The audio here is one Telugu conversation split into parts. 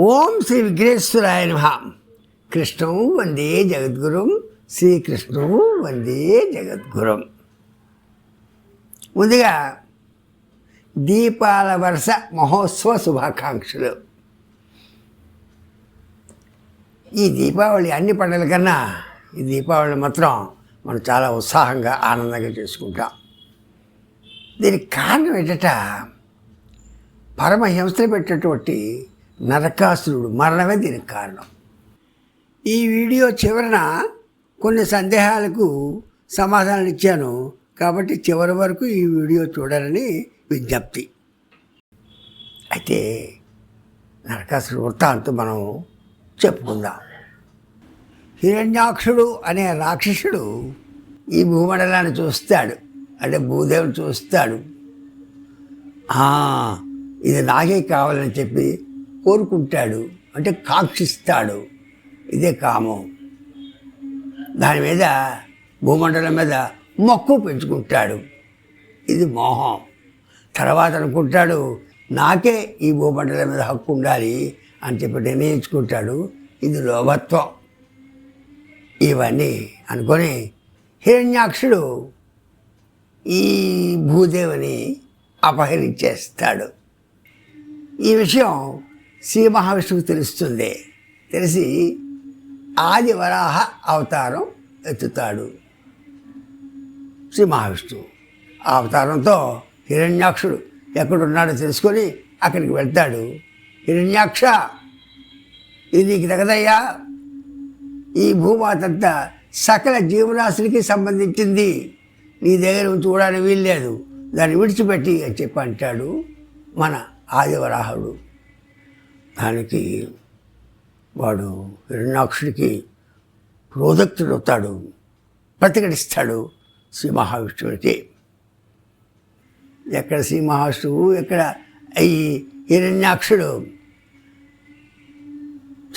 ఓం శ్రీ విఘ్నేశ్వరాయ నమ. కృష్ణం వందే జగద్గురుం. శ్రీకృష్ణం వందే జగద్గురుం. ముందుగా దీపాల వరుస మహోత్సవ శుభాకాంక్షలు. ఈ దీపావళి అన్ని పండుగల కన్నా ఈ దీపావళి మాత్రం మనం చాలా ఉత్సాహంగా ఆనందంగా చేసుకుంటాం. దీనికి కారణం ఏంటట పరమహింసలు పెట్టేటువంటి నరకాసురుడు మరణమే దీనికి కారణం. ఈ వీడియో చివరన కొన్ని సందేహాలకు సమాధానాలు ఇచ్చాను. కాబట్టి చివరి వరకు ఈ వీడియో చూడాలని విజ్ఞప్తి. అయితే నరకాసురుడు వృత్తాంతం మనం చెప్పుకుందాం. హిరణ్యాక్షుడు అనే రాక్షసుడు ఈ భూమండలాన్ని చూస్తాడు. అంటే భూదేవుని చూస్తాడు. ఇది నాకే కావాలని చెప్పి కోరుకుంటాడు అంటే కాక్షిస్తాడు. ఇదే కామం. దాని మీద భూమండలం మీద మొక్కు పెంచుకుంటాడు. ఇది మోహం. తర్వాత అనుకుంటాడు నాకే ఈ భూమండలం మీద హక్కు ఉండాలి అని చెప్పి నిర్ణయించుకుంటాడు. ఇది లోభత్వం. ఇవన్నీ అనుకొని హిరణ్యాక్షుడు ఈ భూదేవిని అపహరించేస్తాడు. ఈ విషయం శ్రీ మహావిష్ణువుకు తెలుస్తుంది. తెలిసి ఆది వరాహ అవతారం ఎత్తుతాడు శ్రీ మహావిష్ణువు ఆ అవతారంతో హిరణ్యాక్షుడు ఎక్కడున్నాడో తెలుసుకొని అక్కడికి వెళ్తాడు. హిరణ్యాక్ష ఇది నీకు తగదయ్యా? ఈ భూమాతంతా సకల జీవరాశులకి సంబంధించింది. నీ దగ్గర ఉంచి చూడడానికి వీల్లేదు. దాన్ని విడిచిపెట్టి అని చెప్పి అంటాడు మన ఆదివరాహుడు. దానికి వాడు హిరణ్యాక్షుడికి క్రోధక్తుడవుతాడు ప్రతిఘటిస్తాడు శ్రీ మహావిష్ణువుడికి. ఎక్కడ శ్రీ మహావిష్ణువు ఎక్కడ ఈ హిరణ్యాక్షుడు?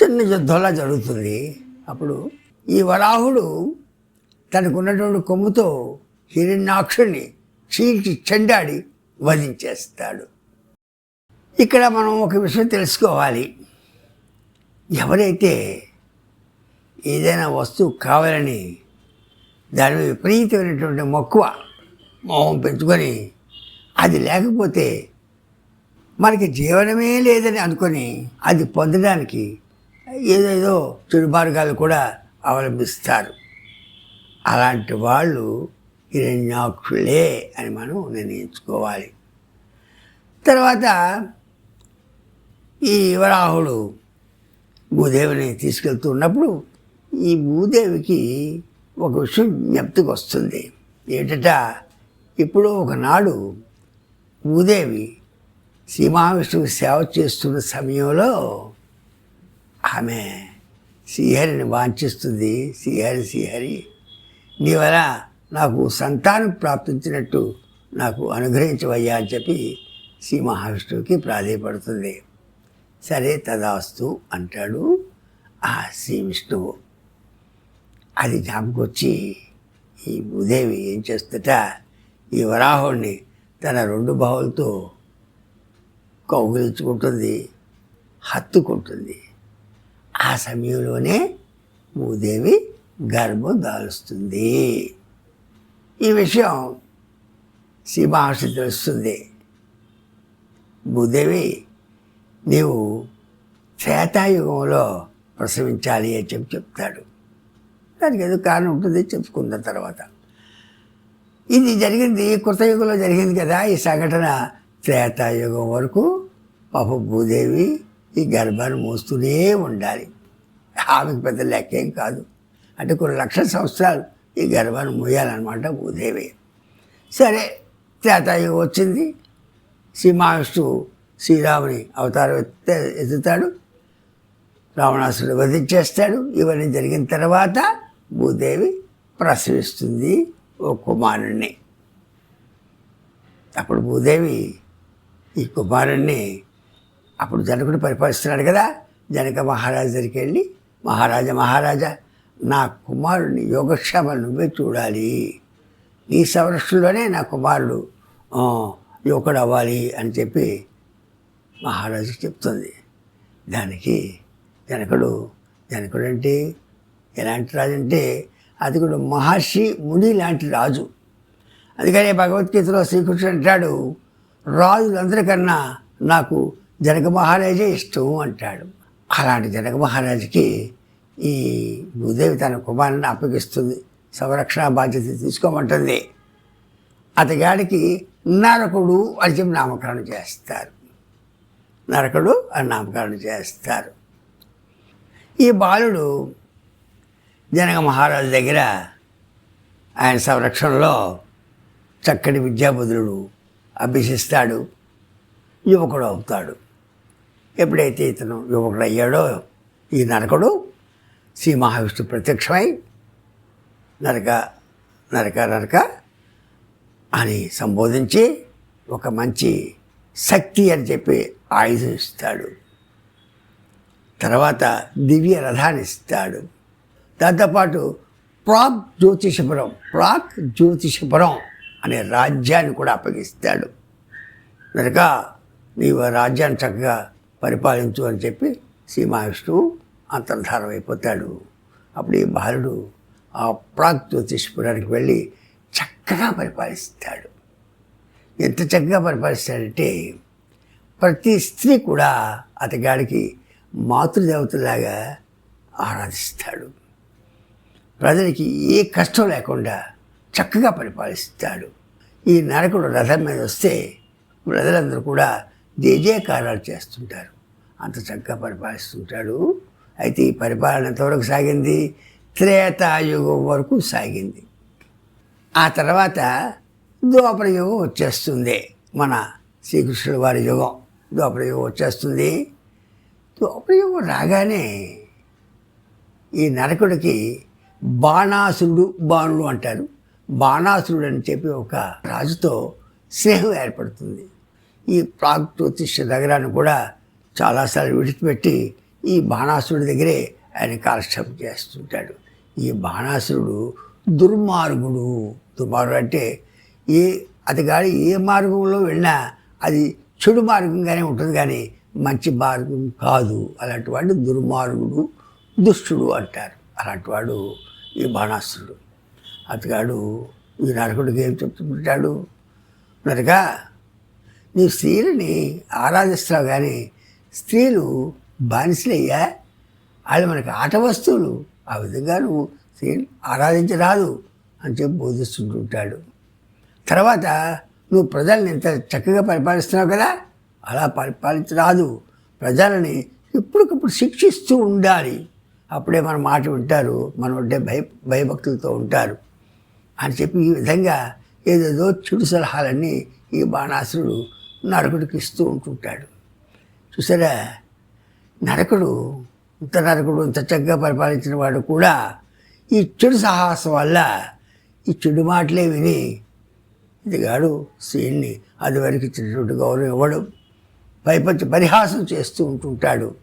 చిన్న యుద్ధంలా జరుగుతుంది. అప్పుడు ఈ వరాహుడు తనకున్నటువంటి కొమ్ముతో హిరణ్యాక్షుడిని చీల్చి చెండాడి వధించేస్తాడు. ఇక్కడ మనం ఒక విషయం తెలుసుకోవాలి. ఎవరైతే ఏదైనా వస్తువు కావాలని దాని మీద విపరీతమైనటువంటి మక్కువ మోహం పెంచుకొని అది లేకపోతే మనకి జీవనమే లేదని అనుకొని అది పొందడానికి ఏదేదో చెడు మార్గాలు కూడా అవలంబిస్తారు. అలాంటి వాళ్ళు హిరణ్యాక్షులే అని మనం నిర్ణయించుకోవాలి. తర్వాత ఈ వరాహుడు భూదేవిని తీసుకెళ్తూ ఉన్నప్పుడు ఈ భూదేవికి ఒక విషయం జ్ఞప్తికి వస్తుంది. ఏంటట? ఇప్పుడు ఒకనాడు భూదేవి శ్రీ మహావిష్ణువు సేవ చేస్తున్న సమయంలో ఆమె శ్రీహరిని వాంఛిస్తుంది. శ్రీహరి శ్రీహరి నీ వల్ల నాకు సంతానం ప్రాప్తించినట్టు నాకు అనుగ్రహించవయ్యా అని చెప్పి శ్రీ మహావిష్ణువుకి ప్రాధేయపడుతుంది. సరే తదాస్తు అంటాడు. ఆ శ్రీ విష్ణువు. అది జ్ఞాపకొచ్చి ఈ భూదేవి ఏం చేస్తట ఈ వరాహుడిని తన రెండు బావులతో కౌగిలించుకుంటుంది హత్తుకుంటుంది. ఆ సమయంలోనే భూదేవి గర్భం దాలుస్తుంది. ఈ విషయం శ్రీ మహర్షి తెలుస్తుంది. భూదేవి నీవు త్రేతాయుగంలో ప్రసవించాలి అని చెప్పి చెప్తాడు. దానికి ఏదో కారణం ఉంటుంది చెప్పుకున్న తర్వాత. ఇది జరిగింది కృతయుగంలో జరిగింది కదా ఈ సంఘటన. త్రేతాయుగం వరకు పాప భూదేవి ఈ గర్భాన్ని మోస్తూనే ఉండాలి. ఆమెకు పెద్ద లెక్కేం కాదు. అంటే కొన్ని లక్షల సంవత్సరాలు ఈ గర్భాన్ని మోయాలన్నమాట భూదేవి. సరే త్రేతాయుగం వచ్చింది. శ్రీ మహావిష్ణువు శ్రీరాముని అవతారం ఎత్తే ఎత్తుతాడు. రావణాసుడు వధించేస్తాడు. ఇవన్నీ జరిగిన తర్వాత భూదేవి ప్రసవిస్తుంది ఓ కుమారుణ్ణి. అప్పుడు భూదేవి ఈ కుమారుణ్ణి అప్పుడు జనకుడు పరిపాలిస్తున్నాడు కదా. జనక మహారాజు దగ్గరికి వెళ్ళి మహారాజా మహారాజా నా కుమారుడిని యోగక్షేమాలు నువ్వే చూడాలి. నీ సంరక్షణలోనే నా కుమారుడు యువకుడు అవ్వాలి అని చెప్పి మహారాజుకి చెప్తుంది. దానికి జనకుడు జనకుడు అంటే ఎలాంటి రాజు అంటే అతడు మహర్షి ముని లాంటి రాజు. అందుకనే భగవద్గీతలో శ్రీకృష్ణుడు అంటాడు రాజులందరికన్నా నాకు జనక మహారాజే ఇష్టం అంటాడు. అలాంటి జనక మహారాజుకి ఈ భూదేవి తన కుమారుని అప్పగిస్తుంది సంరక్షణ బాధ్యత తీసుకోమంటుంది. అతగాడికి నరకుడు అని చెప్పి నామకరణం చేస్తారు. నరకుడు అని నామకరణం చేస్తారు. ఈ బాలుడు జనక మహారాజు దగ్గర ఆయన సంరక్షణలో చక్కటి విద్యాబుద్ధుడు అభ్యసిస్తాడు యువకుడు అవుతాడు. ఎప్పుడైతే ఇతను యువకుడు అయ్యాడో ఈ నరకుడు శ్రీ మహావిష్ణు ప్రత్యక్షమై నరక నరక నరక అని సంబోధించి ఒక మంచి శక్తి అని చెప్పి ఆయుధం ఇస్తాడు. తర్వాత దివ్య రథాన్ని ఇస్తాడు. దాంతోపాటు ప్రాక్ జ్యోతిషపురం ప్రాక్ జ్యోతిషపురం అనే రాజ్యాన్ని కూడా అప్పగిస్తాడు. కనుక నీవు రాజ్యాన్ని చక్కగా పరిపాలించు అని చెప్పి శ్రీ మహావిష్ణువు అంతర్ధానం అయిపోతాడు. అప్పుడు ఈ బాలుడు ఆ ప్రాక్ జ్యోతిష్పురానికి వెళ్ళి చక్కగా పరిపాలిస్తాడు. ఎంత చక్కగా పరిపాలిస్తాడంటే ప్రతి స్త్రీ కూడా అతగాడికి మాతృదేవతలాగా ఆరాధిస్తాడు. ప్రజలకి ఏ కష్టం లేకుండా చక్కగా పరిపాలిస్తాడు. ఈ నరకుడు రథం మీద వస్తే ప్రజలందరూ కూడా జయజయకారాలు చేస్తుంటారు. అంత చక్కగా పరిపాలిస్తుంటాడు. అయితే ఈ పరిపాలన ఎంతవరకు సాగింది? త్రేతాయుగం వరకు సాగింది. ఆ తర్వాత ద్వాపర యుగం వచ్చేస్తుంది. మన శ్రీకృష్ణుడు వారి యుగం ద్వాపర యుగం వచ్చేస్తుంది. ద్వాపర యుగం రాగానే ఈ నరకుడికి బాణాసురుడు బాణుడు అంటారు. బాణాసురుడు అని చెప్పి ఒక రాజుతో స్నేహం ఏర్పడుతుంది. ఈ ప్రాగ్జ్యోతిష నగరాన్ని కూడా చాలాసార్లు విడిచిపెట్టి ఈ బాణాసురుడి దగ్గరే ఆయన కాలక్షేపం చేస్తుంటాడు. ఈ బాణాసురుడు దుర్మార్గుడు. దుర్మార్గుడు అంటే ఏ అతగాడి ఏ మార్గంలో వెళ్ళినా అది చెడు మార్గంగానే ఉంటుంది కానీ మంచి మార్గం కాదు. అలాంటి వాడు దుర్మార్గుడు దుష్టుడు అంటారు. అలాంటి వాడు ఈ బాణాసురుడు. అతగాడు ఈ నరకుడికి ఏం చెప్తుంటాడు? నరక నీ స్త్రీలని ఆరాధిస్తావు కానీ స్త్రీలు బానిసలయ్యా. వాళ్ళు మనకి ఆట వస్తువులు. ఆ విధంగా నువ్వు స్త్రీని ఆరాధించరాదు అని చెప్పి బోధిస్తుంటుంటాడు. తర్వాత నువ్వు ప్రజల్ని ఎంత చక్కగా పరిపాలిస్తున్నావు కదా? అలా పరిపాలించరాదు. ప్రజలని ఎప్పటికప్పుడు శిక్షిస్తూ ఉండాలి. అప్పుడే మన మాట వింటారు. మనం ఉండే భయ భయభక్తులతో ఉంటారు. అని చెప్పి ఈ విధంగా ఏదేదో చెడు సలహాలన్నీ ఈ బాణాసురుడు నరకుడికి ఇస్తూ ఉంటుంటాడు. చూసారా? నరకుడు ఇంత నరకుడు ఇంత చక్కగా పరిపాలించిన వాడు కూడా ఈ చెడు సాహసం వల్ల ఈ చెడు మాటలే విని ఇదిగాడు స్త్రీని అది వరకు ఇచ్చినటువంటి గౌరవం ఇవ్వడం. పైపంచి పరిహాసం చేస్తూ ఉంటుంటాడు.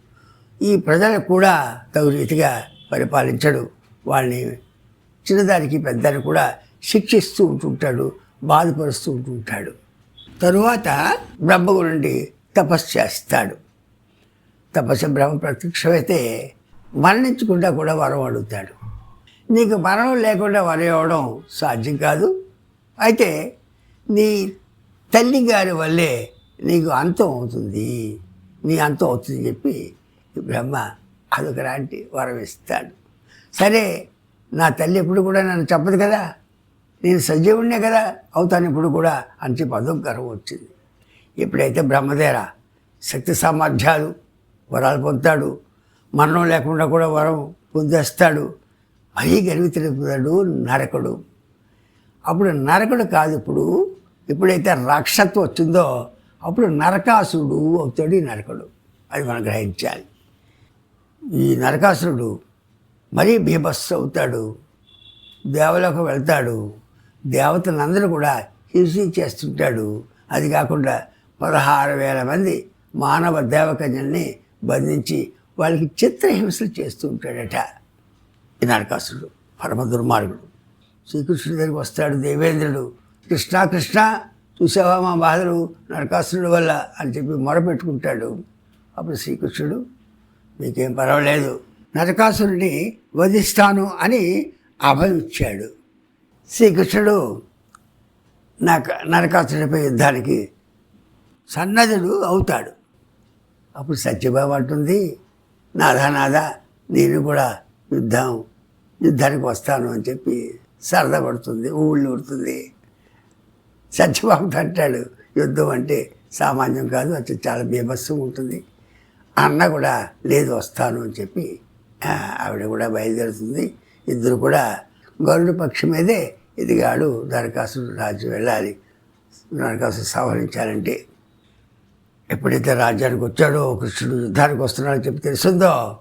ఈ ప్రజలు కూడా తగు రీతిగా పరిపాలించడు. వాళ్ళని చిన్నదానికి పెద్దని కూడా శిక్షిస్తూ ఉంటుంటాడు బాధపరుస్తూ ఉంటుంటాడు. తరువాత బ్రహ్మ నుండి తపస్సు చేస్తాడు. తపస్సు బ్రహ్మ ప్రత్యక్షమైతే మరణించకుండా కూడా వరం అడుగుతాడు. నీకు మరణం లేకుండా వరం ఇవ్వడం సాధ్యం కాదు. అయితే నీ తల్లి గారి వల్లే నీకు అంతం అవుతుంది. నీ అంతం అవుతుంది చెప్పి బ్రహ్మ అదొక లాంటి వరం ఇస్తాడు. సరే నా తల్లి ఎప్పుడు కూడా నన్ను చెప్పదు కదా? నేను సజీవుడినే కదా? అవుతాను ఇప్పుడు కూడా అని చెప్పి అదొక గర్వం వచ్చింది. ఎప్పుడైతే బ్రహ్మదేర శక్తి సామర్థ్యాలు వరాలు పొందుతాడు మరణం లేకుండా కూడా వరం పొందేస్తాడు మరీ గర్వి తెలుపుతాడు నరకుడు. అప్పుడు నరకుడు కాదు ఇప్పుడు ఎప్పుడైతే రక్షత వచ్చిందో అప్పుడు నరకాసురుడు అవుతాడు ఈ నరకుడు. అది మనం గ్రహించాలి. ఈ నరకాసురుడు మరీ బీభత్స అవుతాడు. దేవలోకి వెళ్తాడు. దేవతలందరూ కూడా హింస చేస్తుంటాడు. అది కాకుండా పదహారు వేల మంది మానవ దేవకన్యల్ని బంధించి వాళ్ళకి చిత్రహింసలు చేస్తూ ఉంటాడట ఈ నరకాసురుడు పరమ దుర్మార్గుడు. శ్రీకృష్ణుడి దగ్గరికి వస్తాడు దేవేంద్రుడు కృష్ణ కృష్ణ చూసావా మా బాధలు? నరకాసురుడు వల్ల అని చెప్పి మొరపెట్టుకుంటాడు అప్పుడు శ్రీకృష్ణుడు. మీకేం పర్వాలేదు. నరకాసురుడిని వధిస్తాను అని అభయం ఇచ్చాడు. శ్రీకృష్ణుడు నాకు నరకాసురుడిపై యుద్ధానికి సన్నద్ధుడు అవుతాడు. అప్పుడు సత్యభామ అంటుంది నాదా నాదా నేను కూడా యుద్ధం యుద్ధానికి వస్తాను అని చెప్పి సరదా పడుతుంది ఊళ్ళు ఊరుతుంది. సత్యభామతో అంటాడు యుద్ధం అంటే సామాన్యం కాదు అది చాలా బీభత్సం ఉంటుంది. అన్న కూడా లేదు వస్తాను అని చెప్పి ఆవిడ కూడా బయలుదేరుతుంది. ఇద్దరు కూడా గరుడు పక్షి మీదే ఎదిగాడు. దరఖాస్తు రాజు వెళ్ళాలి. దరఖాస్తు సంహరించాలంటే ఎప్పుడైతే రాజ్యానికి వచ్చాడో కృష్ణుడు యుద్ధానికి వస్తున్నాడో చెప్పి తెలిసిందో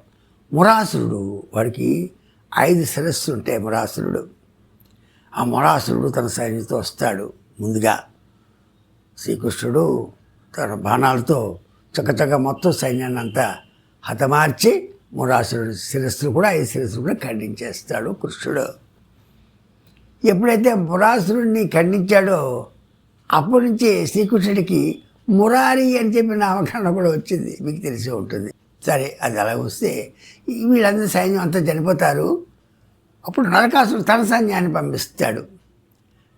మురాసురుడు వాడికి ఐదు శిరస్సులు ఉంటాయి మురాసురుడు. ఆ మురాసురుడు తన సైన్యంతో వస్తాడు. ముందుగా శ్రీకృష్ణుడు తన బాణాలతో చక్కచక్క మొత్తం సైన్యాన్ని అంతా హతమార్చి మురాసురుడు శిరస్సులు కూడా ఐదు శిరస్సులు కూడా ఖండించేస్తాడు కృష్ణుడు. ఎప్పుడైతే మురాసురుడిని ఖండించాడో అప్పటి నుంచి శ్రీకృష్ణుడికి మురారి అని చెప్పి నామకరణం కూడా వచ్చింది. మీకు తెలిసి ఉంటుంది. సరే అది అలా వస్తే వీళ్ళందరూ సైన్యం అంతా చనిపోతారు. అప్పుడు నరకాసుడు తన సైన్యాన్ని పంపిస్తాడు.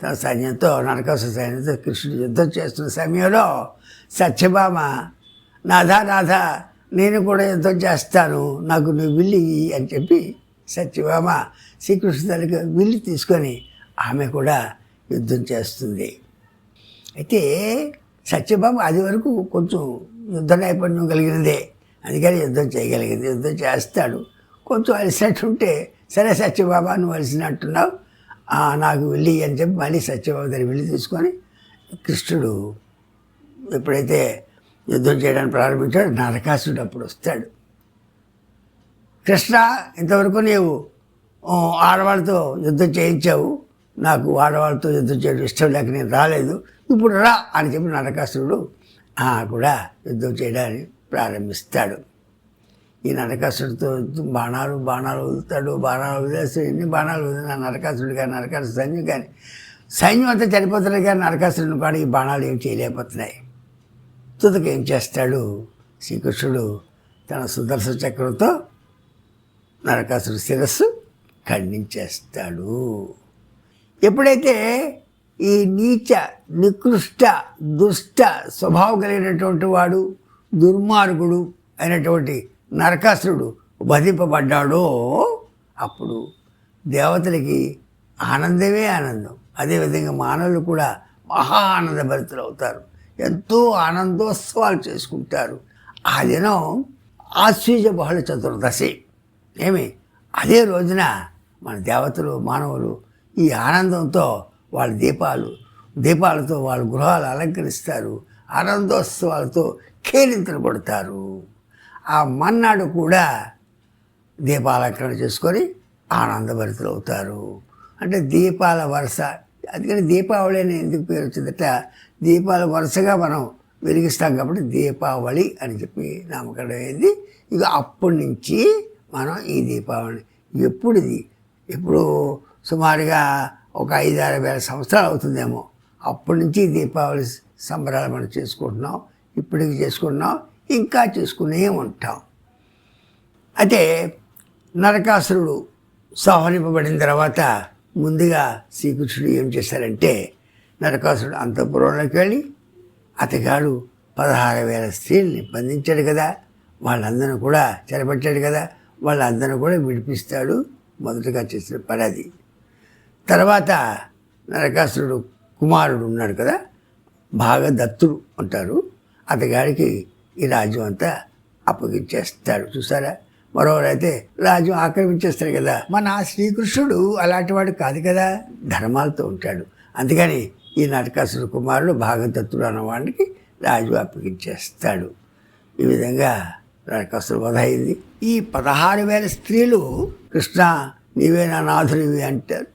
తన సైన్యంతో నరకాసు సైన్యంతో కృష్ణుడు యుద్ధం చేస్తున్న సమయంలో సత్యభామ నాథా నాథ నేను కూడా యుద్ధం చేస్తాను నాకు నువ్వు విల్లి ఇయ్యి అని చెప్పి సత్యభామ శ్రీకృష్ణ తల్లికి విల్లి తీసుకొని ఆమె కూడా యుద్ధం చేస్తుంది. అయితే సత్యభామ అది వరకు కొంచెం యుద్ధ నైపుణ్యం కలిగినదే. అందుకని యుద్ధం చేయగలిగింది యుద్ధం చేస్తాడు. కొంచెం అలసినట్టుంటే సరే సత్యబాబా నువ్వు అలసినట్టున్నావు నాకు వెళ్ళి అని చెప్పి మళ్ళీ సత్యబాబు దగ్గర వెళ్ళి తీసుకొని కృష్ణుడు ఎప్పుడైతే యుద్ధం చేయడానికి ప్రారంభించాడు నరకాసుడు అప్పుడు వస్తాడు. కృష్ణ ఇంతవరకు నీవు ఆడవాళ్ళతో యుద్ధం చేయించావు. నాకు ఆడవాళ్ళతో యుద్ధం చేయడం ఇష్టం లేక నేను రాలేదు. ఇప్పుడు రా అని చెప్పి నరకాసురుడు కూడా యుద్ధం చేయడానికి ప్రారంభిస్తాడు. ఈ నరకాసుడితో బాణాలు బాణాలు వదులుతాడు బాణాలు వదిలేస్తాడు ఎన్ని బాణాలు వదిలిన నరకాసుడు కానీ నరకాసుడు సైన్యం కానీ సైన్యం అంతా చనిపోతున్నాయి కానీ నరకాసుడిని కూడా ఈ బాణాలు ఏం చేయలేకపోతున్నాయి. తుదకు ఏం చేస్తాడు? శ్రీకృష్ణుడు తన సుదర్శన చక్రంతో నరకాసుడు శిరస్సు ఖండించేస్తాడు. ఎప్పుడైతే ఈ నీచ నికృష్ట దుష్ట స్వభావం కలిగినటువంటి వాడు దుర్మార్గుడు అయినటువంటి నరకాసురుడు వధింపబడ్డాడో అప్పుడు దేవతలకి ఆనందమే ఆనందం. అదేవిధంగా మానవులు కూడా మహా ఆనందభరితులు అవుతారు ఎంతో ఆనందోత్సవాలు చేసుకుంటారు. ఆ దినం ఆశ్వీజ బహుళ చతుర్దశి. ఏమి? అదే రోజున మన దేవతలు మానవులు ఈ ఆనందంతో వాళ్ళ దీపాలు దీపాలతో వాళ్ళ గృహాలు అలంకరిస్తారు. ఆనందోత్సవాలతో కేరింతలు కొడతారు. ఆ మన్నాడు కూడా దీపాలంకరణ చేసుకొని ఆనందభరితులు అవుతారు. అంటే దీపాల వరుస అందుకని దీపావళి అని ఎందుకు పేరు వచ్చిందట? దీపాల వరుసగా మనం వెలిగిస్తాం కాబట్టి దీపావళి అని చెప్పి నామకరణం అయింది. ఇక అప్పటి నుంచి మనం ఈ దీపావళి ఎప్పుడు ఇది? ఇప్పుడు సుమారుగా ఒక ఐదు ఆరు వేల సంవత్సరాలు అవుతుందేమో. అప్పటి నుంచి దీపావళి సంబరాలు మనం చేసుకుంటున్నాం ఇప్పటికి చేసుకుంటున్నాం. ఇంకా చూసుకునే ఉంటాం. అయితే నరకాసురుడు సంహరింపబడిన తర్వాత ముందుగా శ్రీకృష్ణుడు ఏం చేశారంటే నరకాసురుడు అంతఃపురంలోకి వెళ్ళి అతగాడు పదహారు వేల స్త్రీల్ని బంధించాడు కదా. వాళ్ళందరూ కూడా చెరపట్టాడు కదా. వాళ్ళందరూ కూడా విడిపిస్తాడు. మొదటగా చేసిన పని అది. తర్వాత నరకాసురుడు కుమారుడు ఉన్నాడు కదా. బాగా దత్తుడు అంటారు. అతగాడికి ఈ రాజ్యం అంతా అప్పగించేస్తాడు. చూసారా? మరోవరైతే రాజ్యం ఆక్రమించేస్తాడు కదా. మన శ్రీకృష్ణుడు అలాంటి వాడు కాదు కదా. ధర్మాలతో ఉంటాడు. అందుకని ఈ నరకాసుడు కుమారుడు భాగదత్తుడు అన్నవాడికి రాజు అప్పగించేస్తాడు. ఈ విధంగా నరకాసుడు వధ అయింది. ఈ పదహారు వేల స్త్రీలు కృష్ణ నీవే నా నాథునివి అంటారు.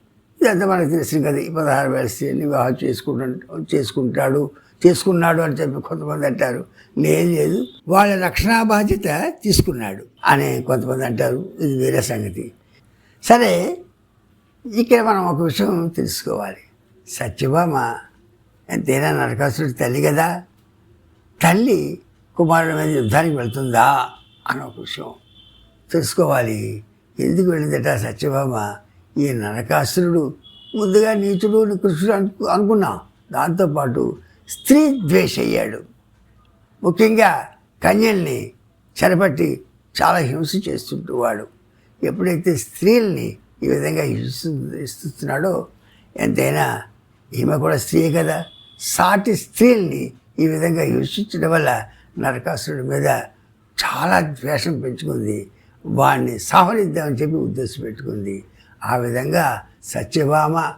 ఇదంతా మనకు తెలిసింది కదా. ఈ పదహారు వేల స్త్రీని వివాహం చేసుకుంటా చేసుకుంటాడు చేసుకున్నాడు అని చెప్పి కొంతమంది అంటారు. నేను లేదు. వాళ్ళ రక్షణా బాధ్యత తీసుకున్నాడు అని కొంతమంది అంటారు. ఇది వేరే సంగతి. సరే ఇక్కడ మనం ఒక విషయం తెలుసుకోవాలి. సత్యభామ ఎంతైనా నరకాసుడి తల్లి కదా. తల్లి కుమారుడి మీద యుద్ధానికి వెళ్తుందా అని ఒక విషయం తెలుసుకోవాలి. ఎందుకు వెళ్ళిందట సత్యభామ? ఈ నరకాసురుడు ముందుగా నీచుడు కృషుడు అనుకు అనుకున్నాం. దాంతోపాటు స్త్రీ ద్వేషయ్యాడు. ముఖ్యంగా కన్యల్ని చెరపట్టి చాలా హింస చేస్తుంటూ వాడు. ఎప్పుడైతే స్త్రీల్ని ఈ విధంగా హింసిస్తున్నాడో ఎంతైనా ఈమె కూడా స్త్రీ కదా. సాటి స్త్రీల్ని ఈ విధంగా హింసించడం వల్ల నరకాసురుడి మీద చాలా ద్వేషం పెంచుకుంది. వాడిని సంహరిద్దామని చెప్పి ఉద్దేశం పెట్టుకుంది. ఆ విధంగా సత్యభామ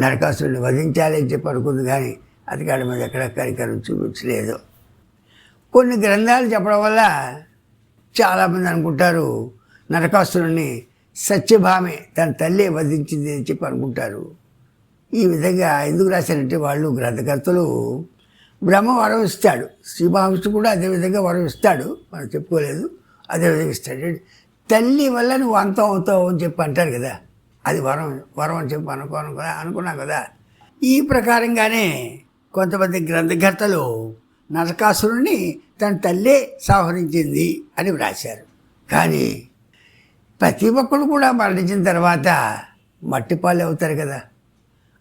నరకాసురుడిని వధించాలి అని చెప్పి అనుకుంది కానీ అధికారుల మీద ఎక్కడ కరికరం చూపించలేదు. కొన్ని గ్రంథాలు చెప్పడం వల్ల చాలామంది అనుకుంటారు నరకాసురుణ్ణి సత్యభామే తన తల్లి వధించింది అని చెప్పి అనుకుంటారు. ఈ విధంగా ఎందుకు రాశారంటే వాళ్ళు గ్రంథకర్తలు బ్రహ్మ వరం ఇస్తాడు. శ్రీ కూడా అదే విధంగా వరం ఇస్తాడు. మనం చెప్పుకోలేదు. అదే విధంగా ఇస్తాడు. తల్లి వల్ల నువ్వు అంతం అవుతావు అని చెప్పి అంటారు కదా. అది వరం వరం అని చెప్పి అనుకోను కదా అనుకున్నాం కదా. ఈ ప్రకారంగానే కొంతమంది గ్రంథకర్తలు నరకాసురుణ్ణి తన తల్లే సంహరించింది అని వ్రాశారు. కానీ ప్రతి ఒక్కరు కూడా మరణించిన తర్వాత మట్టిపాలు అవుతారు కదా.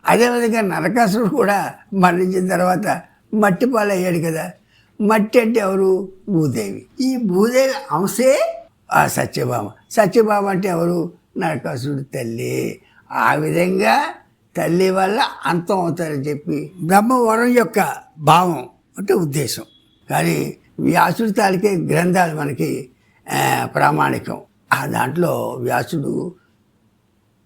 అదేవిధంగా నరకాసురుడు కూడా మరణించిన తర్వాత మట్టిపాలు అయ్యాడు కదా. మట్టి అంటే ఎవరు? భూదేవి. ఈ భూదేవి అంశే ఆ సత్యభామ. సత్యభామ అంటే ఎవరు? నరకాసురుడు తల్లి. ఆ విధంగా తల్లి వల్ల అంతం అవుతారని చెప్పి బ్రహ్మవరం యొక్క భావం అంటే ఉద్దేశం. కానీ వ్యాసుడి తాలికే గ్రంథాలు మనకి ప్రామాణికం. ఆ దాంట్లో వ్యాసుడు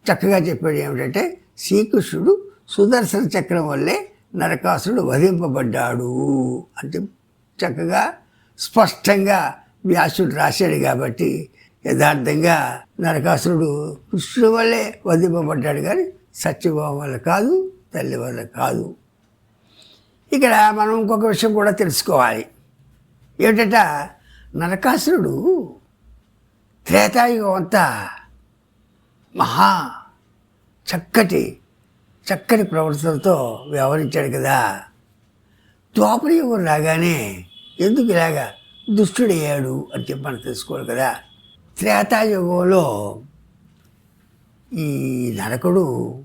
చక్కగా చెప్పాడు ఏమిటంటే శ్రీకృష్ణుడు సుదర్శన చక్రం వల్లే నరకాసురుడు వధింపబడ్డాడు అంటే చక్కగా స్పష్టంగా వ్యాసుడు రాశాడు కాబట్టి యథార్థంగా నరకాసురుడు కృష్ణుడు వల్లే వధింపబడ్డాడు. కానీ సత్యభావం వల్ల కాదు తల్లి వల్ల కాదు. ఇక్కడ మనం ఇంకొక విషయం కూడా తెలుసుకోవాలి. ఏమిటంట? నరకాసురుడు త్రేతాయుగం అంతా మహా చక్కటి చక్కటి ప్రవర్తనతో వ్యవహరించాడు కదా. ద్వాపరయుగం రాగానే ఎందుకు ఇలాగా దుష్టుడయ్యాడు అని చెప్పి మనం తెలుసుకోవాలి కదా. త్రేతాయుగంలో ఈ నరకుడు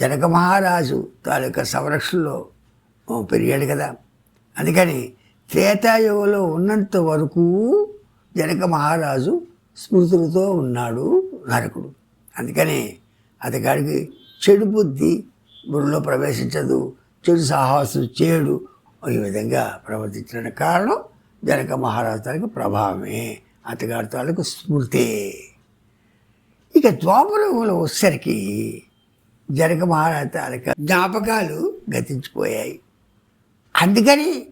జనక మహారాజు తాలూకా సంరక్షణలో పెరిగాడు కదా. అందుకని త్రేతాయుగంలో ఉన్నంత వరకు జనక మహారాజు స్మృతులతో ఉన్నాడు నరకుడు. అందుకని అతగాడికి చెడు బుద్ధి బుర్రలో ప్రవేశించదు చెడు సాహసం చేయడు. ఈ విధంగా ప్రవర్తించడానికి కారణం జనక మహారాజు తాలూకు ప్రభావమే అతగాడి తాలూకు స్మృతే. ఇక ద్వాపరంలో వచ్చేసరికి జనక మహారాజు తాలూకా జ్ఞాపకాలు గతించిపోయాయి. అందుకని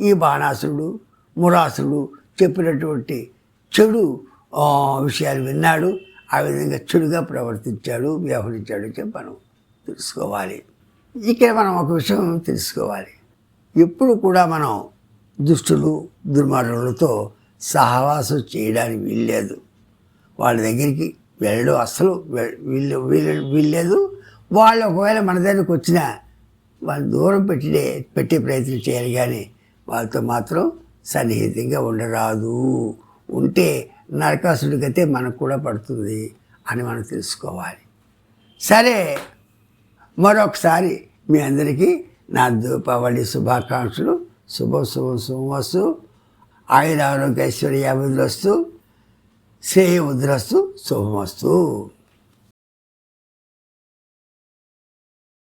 ఈ బాణాసురుడు మురాసురుడు చెప్పినటువంటి చెడు విషయాలు విన్నాడు. ఆ విధంగా చెడుగా ప్రవర్తించాడు వ్యవహరించాడు అని చెప్పి మనం తెలుసుకోవాలి. ఇక్కడ మనం ఒక విషయం తెలుసుకోవాలి. ఎప్పుడు కూడా మనం దుష్టులు దుర్మార్గులతో సహవాసం చేయడానికి వీల్లేదు. వాళ్ళ దగ్గరికి వెళ్ళడం అస్సలు వీళ్ళు వీళ్ళు వీల్లేదు. వాళ్ళు ఒకవేళ మన దగ్గరికి వచ్చినా వాళ్ళు దూరం పెట్టే పెట్టే ప్రయత్నం చేయాలి కానీ వాళ్ళతో మాత్రం సన్నిహితంగా ఉండరాదు. ఉంటే నరకాసుడి గతే మనకు కూడా పడుతుంది అని మనం తెలుసుకోవాలి. సరే మరొకసారి మీ అందరికీ నా దీపావళి శుభాకాంక్షలు. శుభ శుభ శుభమస్తు ఆయుర ఆరోగ్య ఐశ్వర్యాభివృద్ధి శ్రేయ ఉద్రస్తు శుభమస్తు